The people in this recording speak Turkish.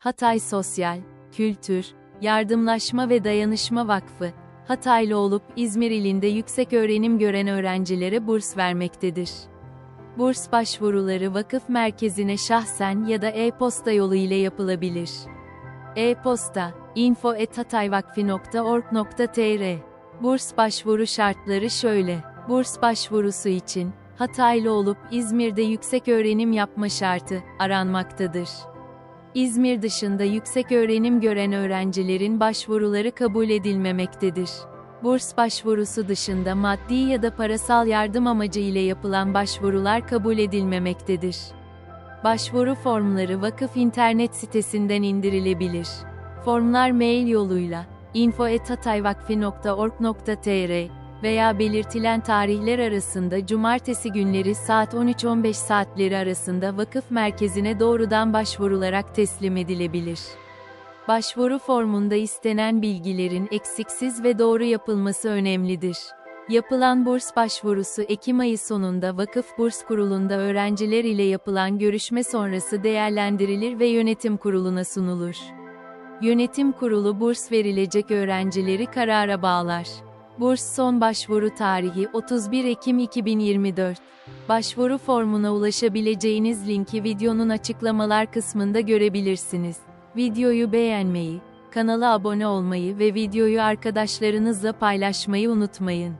Hatay Sosyal, Kültür, Yardımlaşma ve Dayanışma Vakfı, Hataylı olup İzmir ilinde yüksek öğrenim gören öğrencilere burs vermektedir. Burs başvuruları vakıf merkezine şahsen ya da e-posta yolu ile yapılabilir. E-posta info@hatayvakfi.org.tr Burs başvuru şartları şöyle. Burs başvurusu için Hataylı olup İzmir'de yüksek öğrenim yapma şartı aranmaktadır. İzmir dışında yüksek öğrenim gören öğrencilerin başvuruları kabul edilmemektedir. Burs başvurusu dışında maddi ya da parasal yardım amacı ile yapılan başvurular kabul edilmemektedir. Başvuru formları vakıf internet sitesinden indirilebilir. Formlar mail yoluyla info@hatayvakfi.org.tr veya belirtilen tarihler arasında cumartesi günleri saat 13-15 saatleri arasında vakıf merkezine doğrudan başvurularak teslim edilebilir. Başvuru formunda istenen bilgilerin eksiksiz ve doğru yapılması önemlidir. Yapılan burs başvurusu Ekim ayı sonunda Vakıf Burs Kurulu'nda öğrenciler ile yapılan görüşme sonrası değerlendirilir ve yönetim kuruluna sunulur. Yönetim kurulu burs verilecek öğrencileri karara bağlar. Burs son başvuru tarihi 31 Ekim 2024. Başvuru formuna ulaşabileceğiniz linki videonun açıklamalar kısmında görebilirsiniz. Videoyu beğenmeyi, kanala abone olmayı ve videoyu arkadaşlarınızla paylaşmayı unutmayın.